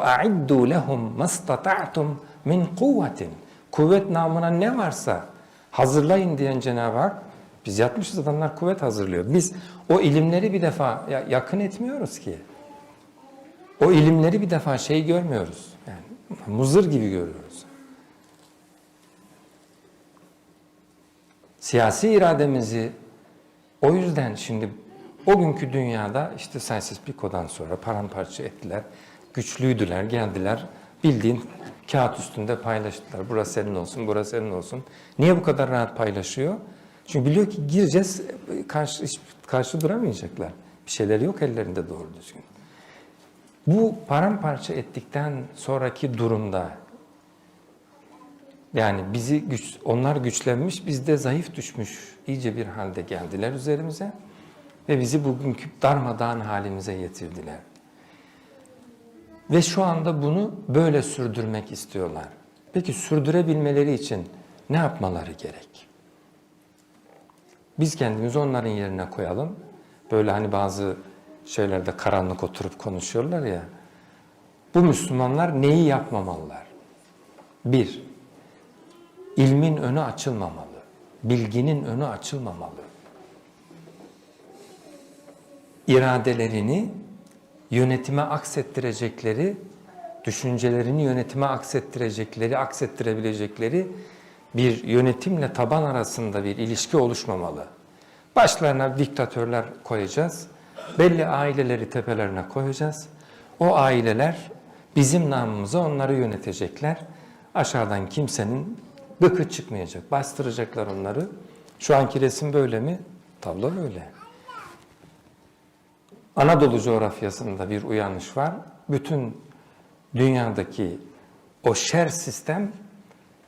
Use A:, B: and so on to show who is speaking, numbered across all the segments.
A: A'iddu lehum mastata'tum min kuvvetin. Kuvvet namına ne varsa hazırlayın diyen Cenab-ı Hak biz yatmışız adamlar kuvvet hazırlıyor. Biz o ilimleri bir defa ya- yakın etmiyoruz ki. O ilimleri bir defa şey görmüyoruz. Yani muzır gibi görüyoruz. Siyasi irademizi o yüzden şimdi o günkü dünyada işte Sayısız Piko'dan sonra paramparça ettiler. Güçlüydüler, geldiler. Bildiğin kağıt üstünde paylaştılar. Burası senin olsun, burası senin olsun. Niye bu kadar rahat paylaşıyor? Çünkü biliyor ki gireceğiz, karşı, karşı duramayacaklar. Bir şeyleri yok ellerinde doğru düzgün. Bu paramparça ettikten sonraki durumda yani bizi güç, onlar güçlenmiş, biz de zayıf düşmüş iyice bir halde geldiler üzerimize ve bizi bugünkü darmadağın halimize getirdiler. Ve şu anda bunu böyle sürdürmek istiyorlar. Peki sürdürebilmeleri için ne yapmaları gerek? Biz kendimizi onların yerine koyalım. Böyle hani bazı şeylerde karanlık oturup konuşuyorlar ya. Bu Müslümanlar neyi yapmamalılar? Bir, ilmin önü açılmamalı. Bilginin önü açılmamalı. İradelerini yönetime aksettirecekleri, düşüncelerini yönetime aksettirecekleri, aksettirebilecekleri bir yönetimle taban arasında bir ilişki oluşmamalı. Başlarına diktatörler koyacağız. Belli aileleri tepelerine koyacağız. O aileler bizim namımıza onları yönetecekler. Aşağıdan kimsenin gıkı çıkmayacak. Bastıracaklar onları. Şu anki resim böyle mi? Tablo böyle. Anadolu coğrafyasında bir uyanış var. Bütün dünyadaki o şer sistem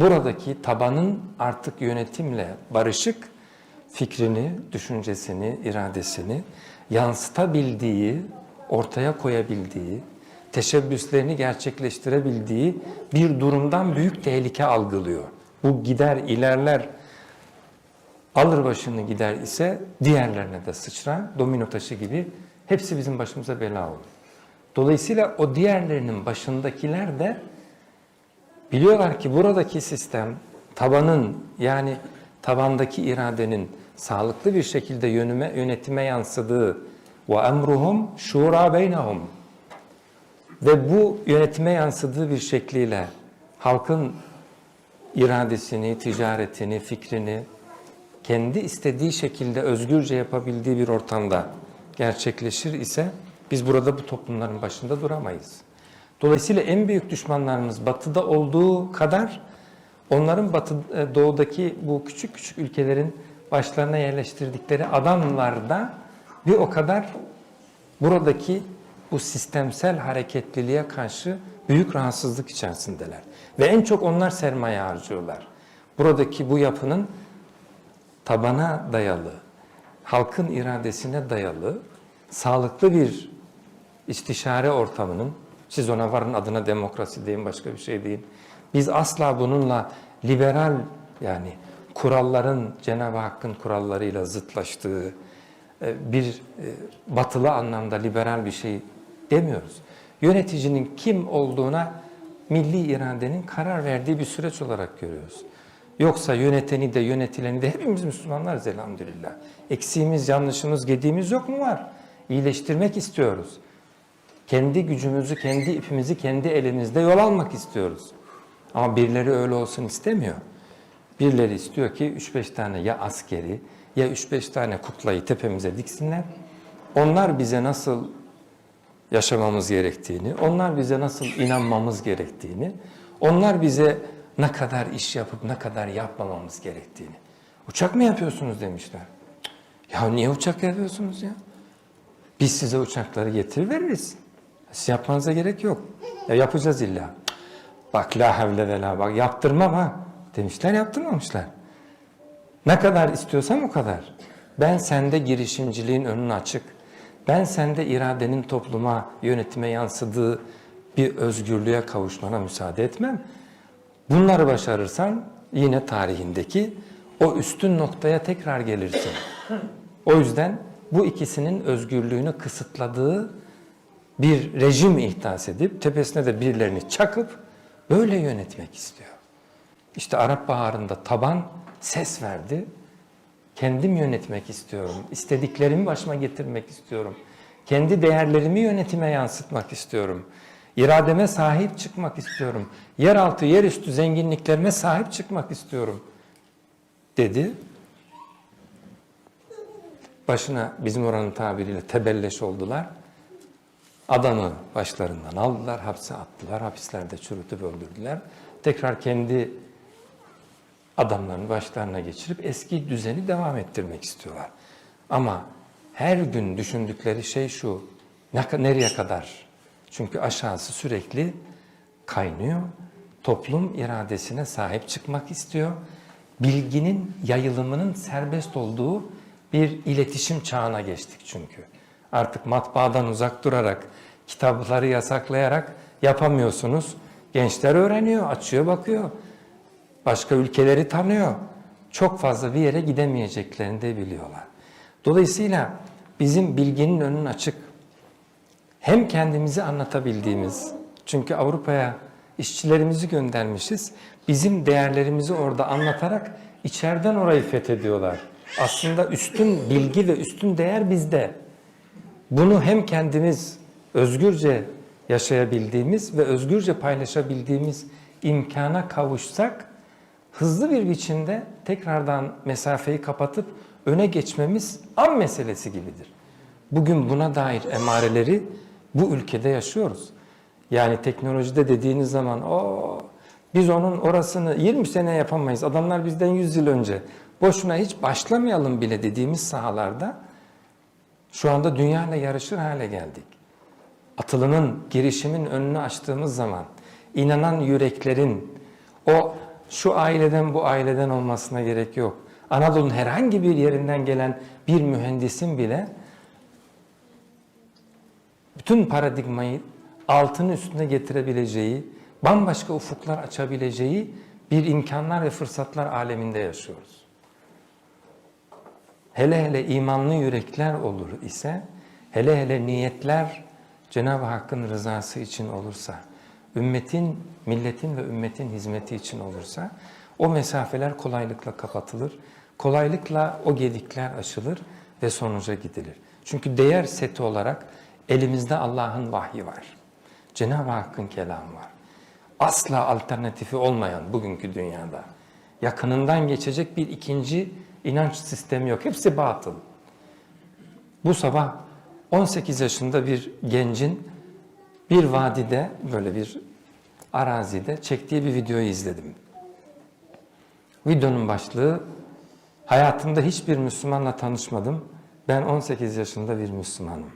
A: buradaki tabanın artık yönetimle barışık fikrini, düşüncesini, iradesini yansıtabildiği, ortaya koyabildiği, teşebbüslerini gerçekleştirebildiği bir durumdan büyük tehlike algılıyor. Bu gider, ilerler, alır başını gider ise diğerlerine de sıçrar, domino taşı gibi hepsi bizim başımıza bela olur. Dolayısıyla o diğerlerinin başındakiler de biliyorlar ki buradaki sistem tabanın yani tabandaki iradenin sağlıklı bir şekilde yönüme, yönetime yansıdığı ve emruhum şura beynehum ve bu yönetime yansıdığı bir şekliyle halkın iradesini, ticaretini, fikrini kendi istediği şekilde özgürce yapabildiği bir ortamda gerçekleşir ise biz burada bu toplumların başında duramayız. Dolayısıyla en büyük düşmanlarımız batıda olduğu kadar onların batı e, doğudaki bu küçük küçük ülkelerin başlarına yerleştirdikleri adamlar da bir o kadar buradaki bu sistemsel hareketliliğe karşı büyük rahatsızlık içerisindeler. Ve en çok onlar sermaye harcıyorlar. Buradaki bu yapının tabana dayalı, halkın iradesine dayalı, sağlıklı bir istişare ortamının, siz ona varın adına demokrasi deyin başka bir şey deyin. Biz asla bununla liberal yani kuralların Cenab-ı Hakk'ın kurallarıyla zıtlaştığı e, bir e, batılı anlamda liberal bir şey demiyoruz. Yöneticinin kim olduğuna milli iradenin karar verdiği bir süreç olarak görüyoruz. Yoksa yöneteni de yönetileni de hepimiz Müslümanlarız elhamdülillah. Eksiğimiz, yanlışımız, gediğimiz yok mu var? İyileştirmek istiyoruz. Kendi gücümüzü, kendi ipimizi kendi elimizde yol almak istiyoruz. Ama birileri öyle olsun istemiyor. Birileri istiyor ki 3-5 tane ya askeri ya 3-5 tane kuklayı tepemize diksinler. Onlar bize nasıl yaşamamız gerektiğini, onlar bize nasıl inanmamız gerektiğini, onlar bize ne kadar iş yapıp ne kadar yapmamamız gerektiğini. Uçak mı yapıyorsunuz demişler. Ya niye uçak yapıyorsunuz ya? Biz size uçakları getirir veririz. Siz yapmanıza gerek yok. Ya yapacağız illa. Bak la havle ve la bak yaptırmam ha demişler yaptırmamışlar. Ne kadar istiyorsam o kadar. Ben sende girişimciliğin önün açık. Ben sende iradenin topluma, yönetime yansıdığı bir özgürlüğe kavuşmana müsaade etmem. Bunları başarırsan yine tarihindeki o üstün noktaya tekrar gelirsin. O yüzden bu ikisinin özgürlüğünü kısıtladığı bir rejim ihdas edip tepesine de birilerini çakıp böyle yönetmek istiyor. İşte Arap Baharı'nda taban ses verdi. Kendim yönetmek istiyorum. İstediklerimi başıma getirmek istiyorum. Kendi değerlerimi yönetime yansıtmak istiyorum. İrademe sahip çıkmak istiyorum. Yeraltı, yerüstü zenginliklerime sahip çıkmak istiyorum dedi. Başına bizim oranın tabiriyle tebelleş oldular. Adamı başlarından aldılar, hapse attılar, hapislerde çürütüp öldürdüler. Tekrar kendi adamlarını başlarına geçirip eski düzeni devam ettirmek istiyorlar. Ama her gün düşündükleri şey şu, ne- nereye kadar? Çünkü aşağısı sürekli kaynıyor. Toplum iradesine sahip çıkmak istiyor. Bilginin yayılımının serbest olduğu bir iletişim çağına geçtik çünkü. Artık matbaadan uzak durarak, kitapları yasaklayarak yapamıyorsunuz. Gençler öğreniyor, açıyor, bakıyor. Başka ülkeleri tanıyor. Çok fazla bir yere gidemeyeceklerini de biliyorlar. Dolayısıyla bizim bilginin önün açık. Hem kendimizi anlatabildiğimiz, çünkü Avrupa'ya işçilerimizi göndermişiz. Bizim değerlerimizi orada anlatarak içeriden orayı fethediyorlar. Aslında üstün bilgi ve üstün değer bizde. Bunu hem kendimiz özgürce yaşayabildiğimiz ve özgürce paylaşabildiğimiz imkana kavuşsak hızlı bir biçimde tekrardan mesafeyi kapatıp öne geçmemiz an meselesi gibidir. Bugün buna dair emareleri bu ülkede yaşıyoruz. Yani teknolojide dediğiniz zaman o biz onun orasını 20 sene yapamayız. Adamlar bizden 100 yıl önce. Boşuna hiç başlamayalım bile dediğimiz sahalarda şu anda dünyayla yarışır hale geldik. Atılımın, girişimin önünü açtığımız zaman inanan yüreklerin o şu aileden bu aileden olmasına gerek yok. Anadolu'nun herhangi bir yerinden gelen bir mühendisin bile bütün paradigmayı altını üstüne getirebileceği, bambaşka ufuklar açabileceği bir imkanlar ve fırsatlar aleminde yaşıyoruz. Hele hele imanlı yürekler olur ise, hele hele niyetler Cenab-ı Hakk'ın rızası için olursa, ümmetin, milletin ve ümmetin hizmeti için olursa, o mesafeler kolaylıkla kapatılır, kolaylıkla o gedikler aşılır ve sonuca gidilir. Çünkü değer seti olarak elimizde Allah'ın vahyi var. Cenab-ı Hakk'ın kelamı var. Asla alternatifi olmayan bugünkü dünyada yakınından geçecek bir ikinci inanç sistemi yok. Hepsi batıl. Bu sabah 18 yaşında bir gencin bir vadide böyle bir arazide çektiği bir videoyu izledim. Videonun başlığı hayatımda hiçbir Müslümanla tanışmadım. Ben 18 yaşında bir Müslümanım.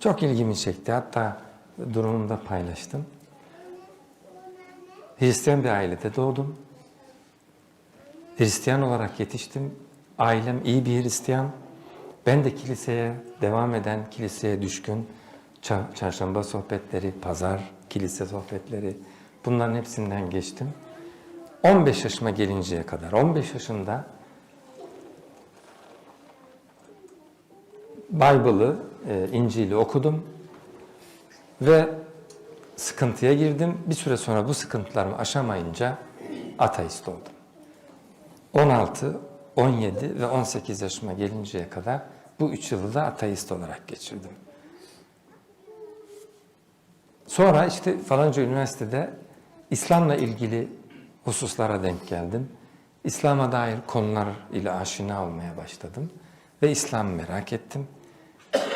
A: Çok ilgimi çekti. Hatta durumunu da paylaştım. Hristiyan bir ailede doğdum. Hristiyan olarak yetiştim. Ailem iyi bir Hristiyan. Ben de kiliseye devam eden, kiliseye düşkün. Ça- Çarşamba sohbetleri, pazar, kilise sohbetleri bunların hepsinden geçtim. 15 yaşıma gelinceye kadar, 15 yaşında Bible'ı, e, İncil'i okudum ve sıkıntıya girdim. Bir süre sonra bu sıkıntılarımı aşamayınca ateist oldum. 16, 17 ve 18 yaşıma gelinceye kadar bu üç yılı da ateist olarak geçirdim. Sonra işte falanca üniversitede İslam'la ilgili hususlara denk geldim. İslam'a dair konular ile aşina olmaya başladım ve İslam'ı merak ettim.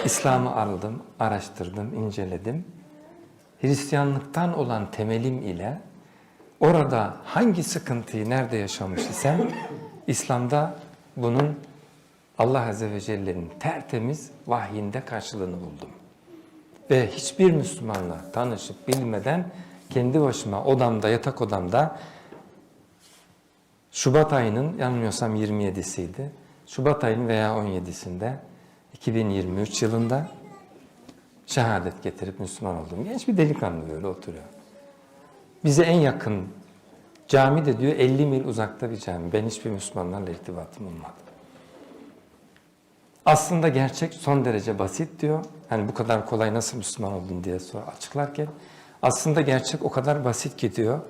A: İslam'ı aldım, araştırdım, inceledim. Hristiyanlıktan olan temelim ile orada hangi sıkıntıyı nerede yaşamış isem İslam'da bunun Allah Azze ve Celle'nin tertemiz vahyinde karşılığını buldum. Ve hiçbir Müslümanla tanışıp bilmeden kendi başıma odamda, yatak odamda Şubat ayının yanılmıyorsam 27'siydi. Şubat ayının veya 17'sinde 2023 yılında şehadet getirip Müslüman oldum. Genç bir delikanlı böyle oturuyor. Bize en yakın cami de diyor 50 mil uzakta bir cami. Ben hiçbir Müslümanlarla irtibatım olmadı. Aslında gerçek son derece basit diyor. Hani bu kadar kolay nasıl Müslüman oldun diye sor açıklarken. Aslında gerçek o kadar basit ki diyor.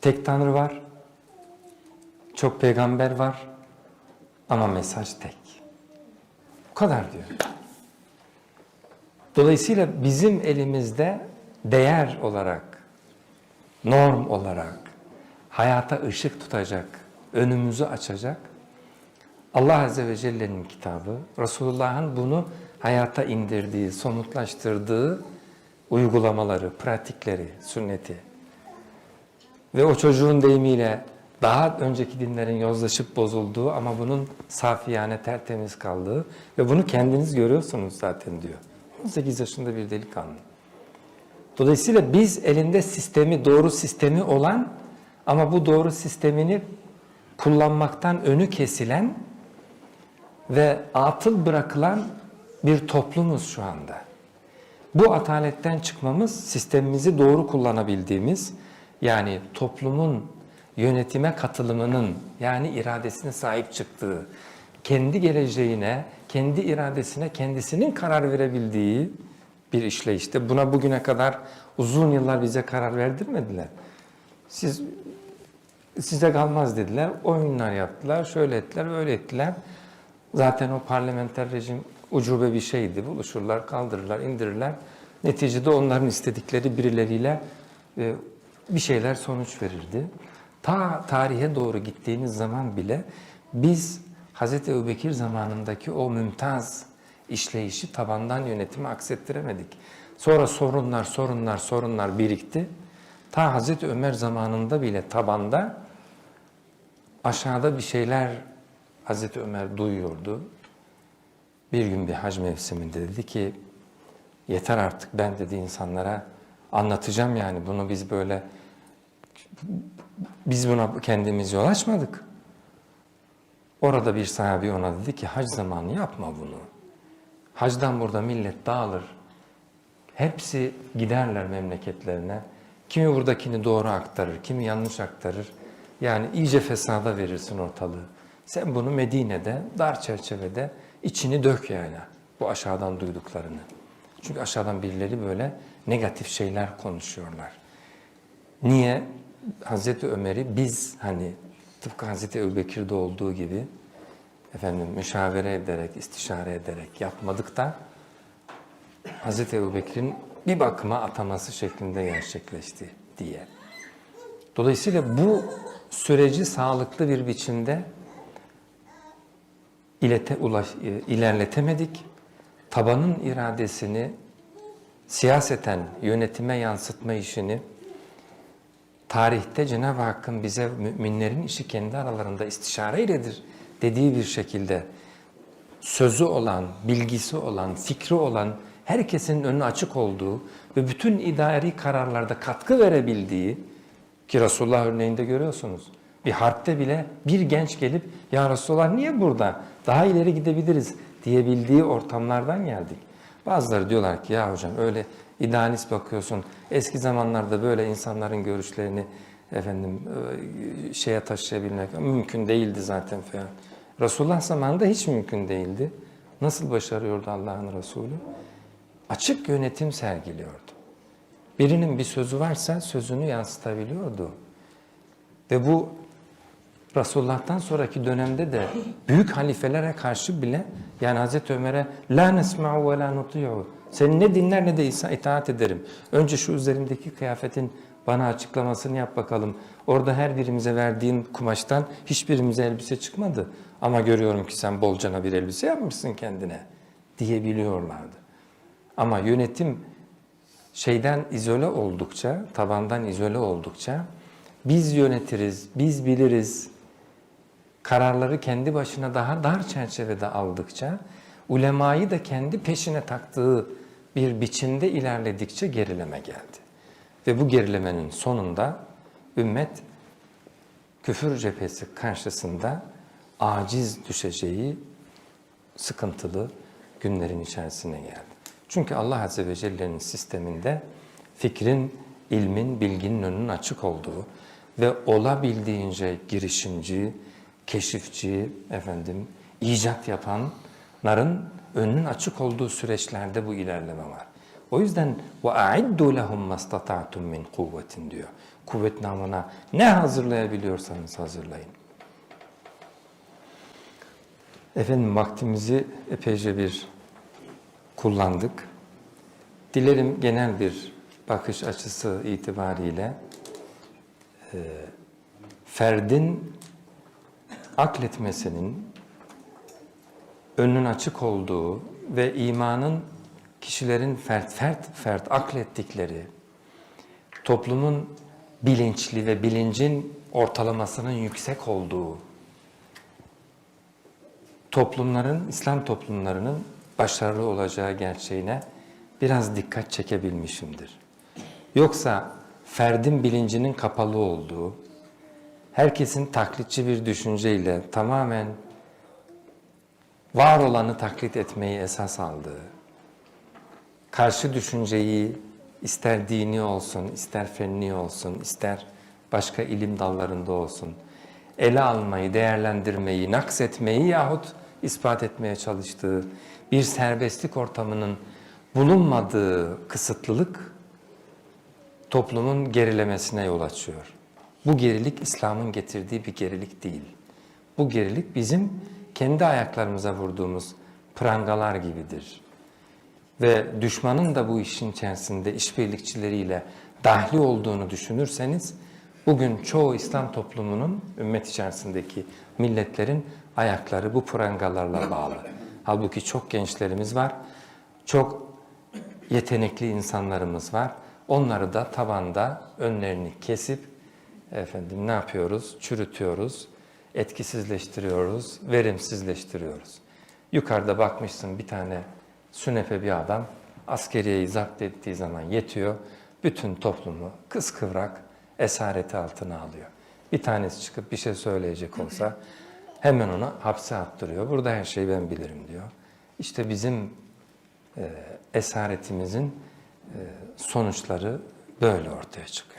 A: Tek Tanrı var. Çok peygamber var. Ama mesaj tek. Kadar diyor. Dolayısıyla bizim elimizde değer olarak, norm olarak, hayata ışık tutacak, önümüzü açacak Allah Azze ve Celle'nin kitabı, Resulullah'ın bunu hayata indirdiği, somutlaştırdığı uygulamaları, pratikleri, sünneti. Ve o çocuğun deyimiyle daha önceki dinlerin yozlaşıp bozulduğu ama bunun safiyane tertemiz kaldığı ve bunu kendiniz görüyorsunuz zaten diyor. 18 yaşında bir delikanlı. Dolayısıyla biz elinde sistemi, doğru sistemi olan ama bu doğru sistemini kullanmaktan önü kesilen ve atıl bırakılan bir toplumuz şu anda. Bu ataletten çıkmamız sistemimizi doğru kullanabildiğimiz yani toplumun yönetime katılımının yani iradesine sahip çıktığı, kendi geleceğine, kendi iradesine kendisinin karar verebildiği bir işleyişte. Buna bugüne kadar uzun yıllar bize karar verdirmediler. Siz size kalmaz dediler. Oyunlar yaptılar. Şöyle ettiler, böyle ettiler. Zaten o parlamenter rejim ucube bir şeydi. Buluşurlar, kaldırırlar, indirirler. Neticede onların istedikleri birileriyle e, bir şeyler sonuç verirdi. Ta tarihe doğru gittiğiniz zaman bile biz Hz. Ebubekir zamanındaki o mümtaz işleyişi tabandan yönetimi aksettiremedik. Sonra sorunlar, sorunlar, sorunlar birikti. Ta Hz. Ömer zamanında bile tabanda aşağıda bir şeyler Hazreti Ömer duyuyordu. Bir gün bir hac mevsiminde dedi ki yeter artık ben dedi insanlara anlatacağım yani bunu biz böyle biz buna kendimiz yol açmadık. Orada bir sahabi ona dedi ki hac zamanı yapma bunu. Hacdan burada millet dağılır. Hepsi giderler memleketlerine. Kimi buradakini doğru aktarır, kimi yanlış aktarır. Yani iyice fesada verirsin ortalığı. Sen bunu Medine'de, dar çerçevede içini dök yani bu aşağıdan duyduklarını. Çünkü aşağıdan birileri böyle negatif şeyler konuşuyorlar. Niye? Hazreti Ömer'i biz hani tıpkı Hazreti Ebubekir'de olduğu gibi efendim müşavere ederek, istişare ederek yapmadık da Hazreti Ebubekir'in bir bakıma ataması şeklinde gerçekleşti diye. Dolayısıyla bu süreci sağlıklı bir biçimde ilete, ulaş, e, ilerletemedik. Tabanın iradesini siyaseten yönetime yansıtma işini tarihte Cenab-ı Hakk'ın bize müminlerin işi kendi aralarında istişare iledir dediği bir şekilde sözü olan, bilgisi olan, fikri olan herkesin önü açık olduğu ve bütün idari kararlarda katkı verebildiği ki Resulullah örneğinde görüyorsunuz. Bir harpte bile bir genç gelip ya Resulullah niye burada? Daha ileri gidebiliriz diyebildiği ortamlardan geldik. Bazıları diyorlar ki ya hocam öyle idealist bakıyorsun. Eski zamanlarda böyle insanların görüşlerini efendim e, şeye taşıyabilmek mümkün değildi zaten falan. Resulullah zamanında hiç mümkün değildi. Nasıl başarıyordu Allah'ın Resulü? Açık yönetim sergiliyordu. Birinin bir sözü varsa sözünü yansıtabiliyordu. Ve bu Resulullah'tan sonraki dönemde de büyük halifelere karşı bile yani Hazreti Ömer'e la nesma'u ve la nuti'u seni ne dinler ne de itaat ederim. Önce şu üzerimdeki kıyafetin bana açıklamasını yap bakalım. Orada her birimize verdiğin kumaştan hiçbirimize elbise çıkmadı. Ama görüyorum ki sen bolcana bir elbise yapmışsın kendine diyebiliyorlardı. Ama yönetim şeyden izole oldukça, tabandan izole oldukça biz yönetiriz, biz biliriz, kararları kendi başına daha dar çerçevede aldıkça, ulemayı da kendi peşine taktığı bir biçimde ilerledikçe gerileme geldi. Ve bu gerilemenin sonunda ümmet küfür cephesi karşısında aciz düşeceği sıkıntılı günlerin içerisine geldi. Çünkü Allah Azze ve Celle'nin sisteminde fikrin, ilmin, bilginin önünün açık olduğu ve olabildiğince girişimci, keşifçi, efendim, icat yapan Narın önünün açık olduğu süreçlerde bu ilerleme var. O yüzden ve a'iddu lehum mastata'tum min kuvvetin diyor. Kuvvet namına ne hazırlayabiliyorsanız hazırlayın. Efendim vaktimizi epeyce bir kullandık. Dilerim genel bir bakış açısı itibariyle e, ferdin akletmesinin önünün açık olduğu ve imanın kişilerin fert fert fert aklettikleri toplumun bilinçli ve bilincin ortalamasının yüksek olduğu toplumların, İslam toplumlarının başarılı olacağı gerçeğine biraz dikkat çekebilmişimdir. Yoksa ferdin bilincinin kapalı olduğu, herkesin taklitçi bir düşünceyle tamamen var olanı taklit etmeyi esas aldığı, karşı düşünceyi ister dini olsun, ister fenni olsun, ister başka ilim dallarında olsun, ele almayı, değerlendirmeyi, naksetmeyi yahut ispat etmeye çalıştığı bir serbestlik ortamının bulunmadığı kısıtlılık toplumun gerilemesine yol açıyor. Bu gerilik İslam'ın getirdiği bir gerilik değil. Bu gerilik bizim kendi ayaklarımıza vurduğumuz prangalar gibidir. Ve düşmanın da bu işin içerisinde işbirlikçileriyle dahli olduğunu düşünürseniz bugün çoğu İslam toplumunun ümmet içerisindeki milletlerin ayakları bu prangalarla bağlı. Halbuki çok gençlerimiz var. Çok yetenekli insanlarımız var. Onları da tabanda önlerini kesip efendim ne yapıyoruz? Çürütüyoruz, etkisizleştiriyoruz, verimsizleştiriyoruz. Yukarıda bakmışsın bir tane sünepe bir adam askeriyeyi zapt ettiği zaman yetiyor. Bütün toplumu kıskıvrak esareti altına alıyor. Bir tanesi çıkıp bir şey söyleyecek olsa hemen onu hapse attırıyor. Burada her şeyi ben bilirim diyor. İşte bizim e, esaretimizin e, sonuçları böyle ortaya çıkıyor.